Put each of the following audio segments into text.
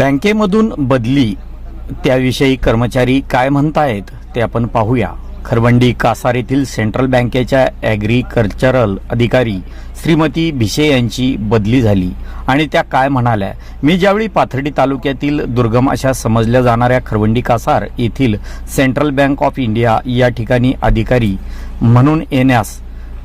बँकेमधून बदली त्याविषयी कर्मचारी काय म्हणतायत ते आपण पाहूया. खरवंडी कासार येथील सेंट्रल बँकेच्या ॲग्रिकल्चरल अधिकारी श्रीमती भिशे यांची बदली झाली आणि त्या काय म्हणाल्या मी ज्यावेळी पाथर्डी तालुक्यातील दुर्गम अशा समजल्या जाणाऱ्या खरवंडी कासार येथील सेंट्रल बँक ऑफ इंडिया या ठिकाणी अधिकारी म्हणून येण्यास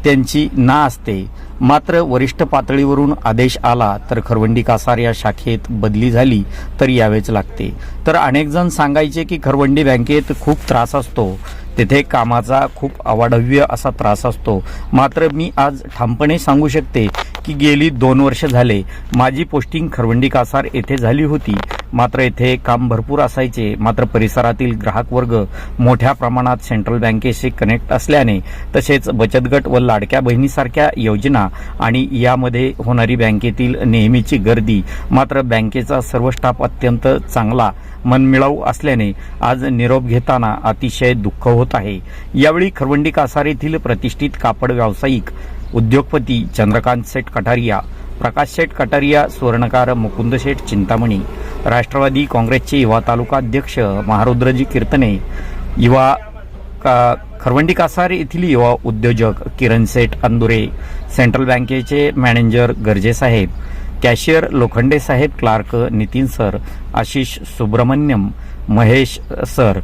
त्यांची ना असते मात्र वरिष्ठ पातळीवरून आदेश आला तर खरवंडी कासार या शाखेत बदली झाली तर यावेच लागते. तर अनेक जण सांगायचे की खरवंडी बँकेत खूप त्रास असतो. तेथे कामाचा खूप अवाढव्य असा त्रास असतो. मात्र मी आज ठामपणे सांगू शकते की गेली दोन वर्ष झाले माझी पोस्टिंग खरवंडी कासार येथे झाली होती. मात्र येथे काम भरपूर असायचे. मात्र परिसरातील ग्राहक वर्ग मोठ्या प्रमाणात सेंट्रल बँकेशी कनेक्ट असल्याने तसेच बचत गट व लाडक्या बहिणीसारख्या योजना आणि यामध्ये होणारी बँकेतील नेहमीची गर्दी मात्र बँकेचा सर्व स्टाफ अत्यंत चांगला मनमिळाऊ असल्याने आज निरोप घेताना अतिशय दुःख होत आहे. यावेळी खरवंडी कासार येथील प्रतिष्ठित कापड व्यावसायिक उद्योगपती चंद्रकांत सेठ कटारिया प्रकाश शेठ कटारिया सुवर्णकार मुकुंद शेठ चिंतामणी राष्ट्रवादी काँग्रेसचे युवा तालुका अध्यक्ष महारुद्रजी कीर्तने युवा का खरवंडी कासार येथील युवा उद्योजक किरण सेठ अंदुरे सेंट्रल बँकेचे मॅनेजर गरजे साहेब कॅशियर लोखंडे साहेब clerk Nitin sir Ashish Subramaniam Mahesh sir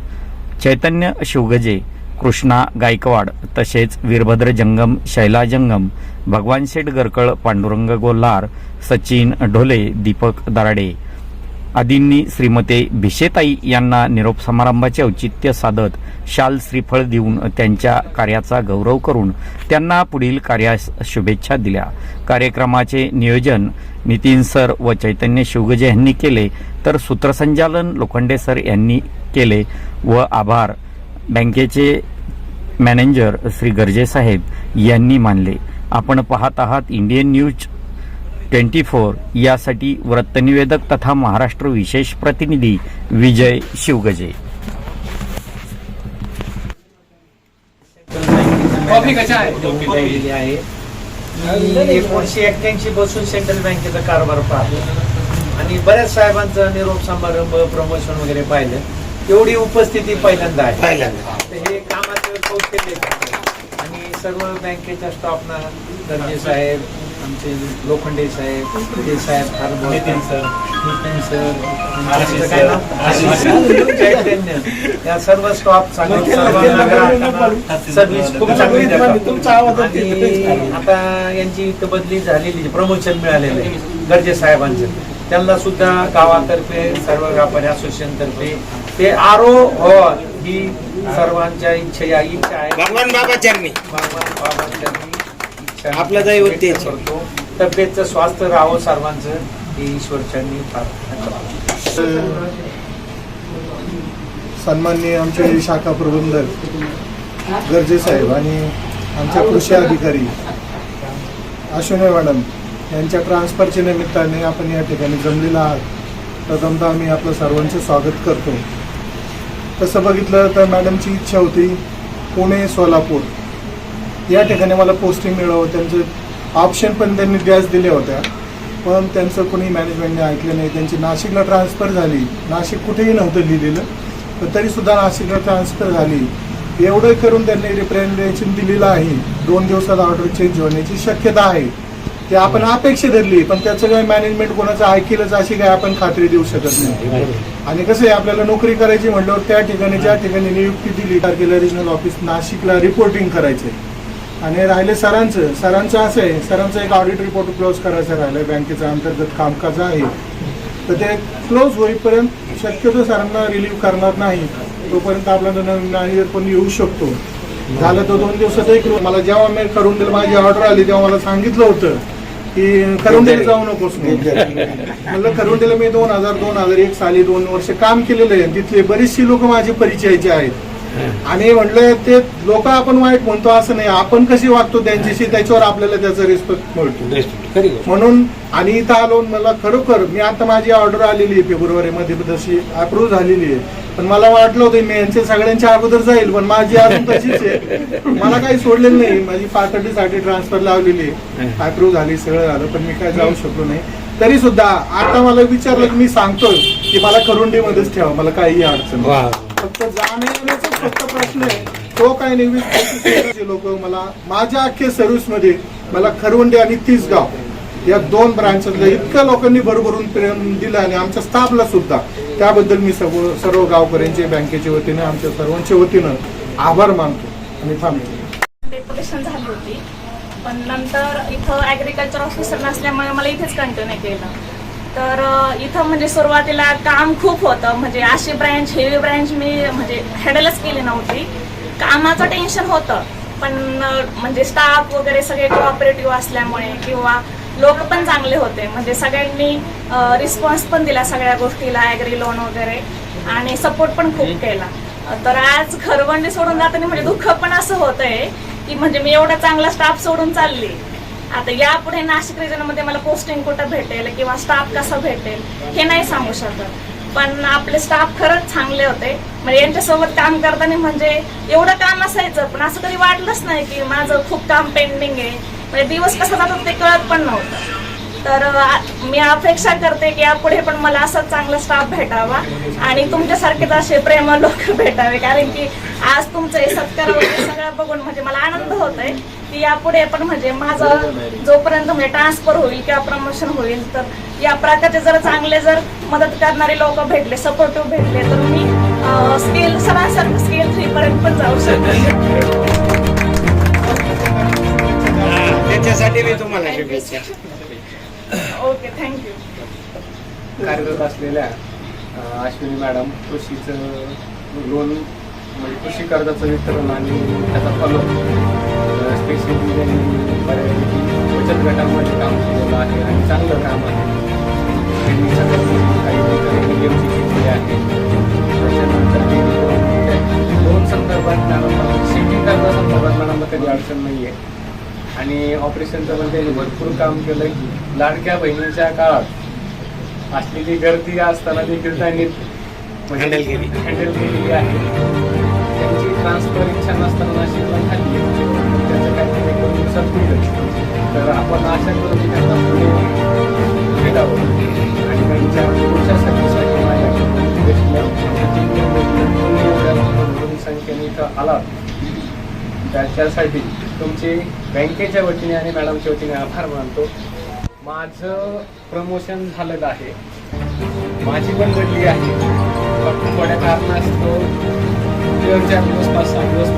Chaitanya Shivgaje Krishna Gaikwad तसेच वीरभद्र जंगम शैला जंगम भगवान शेठ गरकळ पांडुरंग गोल्हार सचिन ढोले दीपक दराडे आदींनी श्रीमते भिशेताई यांना निरोप समारंभाचे औचित्य साधत शाल श्रीफळ देऊन त्यांच्या कार्याचा गौरव करून त्यांना पुढील कार्यास शुभेच्छा दिल्या. कार्यक्रमाचे नियोजन नितीन सर व चैतन्य शिवगजे यांनी केले तर सूत्रसंचालन लोखंडे सर यांनी केले व आभार. बँकेचे मॅनेजर श्री गर्जे साहेब यांनी मानले. आपण पाहत आहात इंडियन न्यूज ट्वेंटी फोर. यासाठी वृत्तनिवेदक तथा महाराष्ट्र विशेष प्रतिनिधी विजय शिवगजे. एकोणीसशे एक्क्याऐंशी पासून सेंट्रल बँकेचा कारभार पाहतो. आणि बऱ्याच साहेबांचा निरोप समारंभ प्रमोशन वगैरे पाहिलं. एवढी उपस्थिती पहिल्यांदा आहे. हे कामाचं कौशल्य. आणि सर्व बँकेच्या स्टाफना दर्जे साहेब आमचे लोखंडे साहेब ते साहेब फार नितीन सर. नितीन सर आशिष काय नाव? सर. आशिष आशिष चैतन्य या सर्व स्टाफ चांगले सर्वांना ग्राहकांना सर्व्हिस खूप चांगली देतात. आणि आता यांची इथं बदली झालेली प्रमोशन मिळालेलं आहे. गर्जे साहेबांचं. त्यांना सुद्धा गावातर्फे सर्व व्यापारी असोसिएशन तर्फे ते आरो हो ही सर्वांच्या इच्छा या इच्छा आहे. भगवान बाबा चरणी. भगवान बाबांच्या इच्छा आपलं दैवत तेच. करतो. तब्येतचं स्वास्थ्य राहावं सर्वांचं. ही ईश्वरच्यांनी प्रार्थना करतो सन्माननीय आमचे शाखा प्रबंधक गर्जे साहेब आणि आमच्या कृषी अधिकारी अश्विनी मॅडम यांच्या ट्रान्सफरच्या निमित्ताने आपण या ठिकाणी जमलेला आहात. प्रथमतः आम्ही आपलं सर्वांचे स्वागत करतो. तसं बघितलं तर मॅडमची इच्छा होती पुणे सोलापूर. या ठिकाणी मला पोस्टिंग मिळावं. त्यांचे ऑप्शन पण त्यांनी गॅस दिल्या होत्या. पण त्यांचं कोणी मॅनेजमेंटने ऐकलं नाही. त्यांची नाशिकला ट्रान्सफर झाली. नाशिक कुठेही नव्हतं लिहिलेलं. पण तरीसुद्धा नाशिकला ट्रान्सफर झाली. एवढं करून त्यांनी रिप्रेझेंटेशन दिलेलं आहे. दोन दिवसात ऑर्डर चेंज होण्याची शक्यता आहे. ते आपण अपेक्षा धरली पण त्याचं काही मॅनेजमेंट कोणाचं ऐकेलच अशी काय आपण खात्री देऊ शकत नाही. आणि कसं आहे आपल्याला नोकरी करायची म्हटल्यावर त्या ठिकाणी ज्या ठिकाणी नियुक्ती दिली तारखेला रिजनल ऑफिस नाशिकला रिपोर्टिंग करायचंय. आणि राहिले सरांचं. सरांचं असं आहे. सरांचं एक ऑडिट रिपोर्ट क्लोज करायचं राहिलं बँकेचं अंतर्गत कामकाज आहे. तर ते क्लोज होईपर्यंत शक्यतो सरांना रिलीव्ह करणार नाही. तोपर्यंत आपल्याला नवीन मॅनेजर पण येऊ शकतो. झालं तर दोन दिवसाचा एक मला जेव्हा मी करून दिलं माझी ऑर्डर आली तेव्हा मला सांगितलं होतं की करून दिलं जाऊ नकोस म्हणलं करून दिलं मी दोन हजार दोन हजार एक साली दोन वर्ष काम केलेलं आहे. तिथले बरीचशी लोक माझे परिचयाचे आहेत. आणि म्हणलं ते लोक आपण वाईट म्हणतो असं नाही. आपण कसे वागतो त्यांच्याशी त्याच्यावर आपल्याला त्याचा रिस्पेक्ट मिळतो. म्हणून आणि इथं आलो मला खरोखर मी आता माझी ऑर्डर आलेली आहे फेब्रुवारी मध्ये तशी अप्रूव्ह झालेली आहे. पण मला वाटलं होतं मी यांच्या सगळ्यांच्या अगोदर जाईल पण माझी अजून तशीच आहे. मला काही सोडलेलं नाही. माझी पातळीसाठी ट्रान्सफर लावलेली अप्रूव्ह झाली सगळं झालं पण मी काय जाऊ शकलो नाही. तरी सुद्धा आता मला विचारलं की मी सांगतोय की मला करुंडीमध्येच ठेवा मला काही अडचण. फक्त जाण्या येण्याचाच फक्त प्रश्न आहे. तो काही नाही वीस पंचवीस लोक मला माझ्या अख्ख्या सर्व्हिसमध्ये मला खरवंडे आणि तिसगाव या दोन ब्रांचला इतक्या लोकांनी भरभरून प्रेम दिलं आणि आमच्या स्टाफला सुद्धा. त्याबद्दल मी सर्व सर्व गावकऱ्यांचे बँकेच्या वतीनं आमच्या सर्वांच्या वतीनं आभार मानतो आणि थांबतो डेप्युटेशन झाली होती. पण नंतर इथं ॲग्रिकल्चर ऑफिसर नसल्यामुळे मला इथेच कंटिन्यू केलं. तर इथं म्हणजे सुरुवातीला काम खूप होतं. म्हणजे अशी ब्रँच हेवी ब्रँच मी म्हणजे हॅडलच केली नव्हती. कामाचं टेन्शन होतं. पण म्हणजे स्टाफ वगैरे सगळे कोऑपरेटिव्ह असल्यामुळे किंवा लोक पण चांगले होते. म्हणजे सगळ्यांनी रिस्पॉन्स पण दिला सगळ्या गोष्टीला ॲग्री लोन वगैरे. आणि सपोर्ट पण खूप केला. तर आज खरवंडी सोडून जाताना म्हणजे दुःख पण असं होतंय की म्हणजे मी एवढा चांगला स्टाफ सोडून चालली. आता यापुढे नाशिक region मध्ये मला पोस्टिंग कुठं भेटेल किंवा स्टाफ कसा भेटेल हे नाही सांगू शकत. पण आपले स्टाफ खरंच चांगले होते. म्हणजे यांच्यासोबत काम करताना म्हणजे एवढं काम असायचं पण असं कधी वाटलंच नाही की माझं खूप काम पेंडिंग आहे. म्हणजे दिवस कसा जातो ते कळत पण नव्हतं. तर मी अपेक्षा करते की यापुढे पण मला असा चांगला स्टाफ भेटावा आणि तुमच्यासारखेच असे प्रेम लोक भेटावे. कारण की आज तुमचं हे सत्कार वगैरे सगळं बघून म्हणजे मला आनंद होत आहे की यापुढे पण म्हणजे माझं जोपर्यंत म्हणजे ट्रान्सफर होईल किंवा प्रमोशन होईल तर या प्रकारचे जर चांगले जर मदत करणारे लोक भेटले सपोर्टिव्ह भेटले तर मी स्केल सरासर स्केल थ्री पर्यंत पण जाऊ शकते. त्याच्यासाठी मी तुम्हाला शुभेच्छा. ओके थँक्यू कार्यरत असलेल्या अश्विनी मॅडम कृषीचं लोन म्हणजे कृषी कर्जाचं वितरण आणि त्याचा फॉलो स्पेशली त्यांनी बऱ्यापैकी बचत गटामध्ये काम केलेलं आहे आणि चांगलं काम आहे त्यांनी सगळं काही नियमची घेतली आहे त्याच्यानंतर लोन संदर्भात मॅडम शेती कर्जासंदर्भात मॅडमला कधी अडचण नाही आहे आणि ऑपरेशनचं पण त्यांनी भरपूर काम केलं लाडक्या बहिणीच्या काळात असलेली गर्दी असताना देखील त्यांनी हँडल केली. हँडल केलेली आहे त्यांची ट्रान्सफर इच्छा नसताना झाली खाली दिवसात तर आपण आशा करू की त्यांना पुढे भेटावं. आणि त्यांच्या पुढच्या संख्येसाठी माझ्या तुम्ही संख्येने इथं आलात त्याच्यासाठी तुमचे बँकेच्या वतीने आणि मॅडमच्या वतीने आभार मानतो. माझं प्रमोशन झालेलं आहे. माझी पण घडली आहे. फक्त थोड्या कारणास्तव दोन चार दिवस पाच सहा दिवस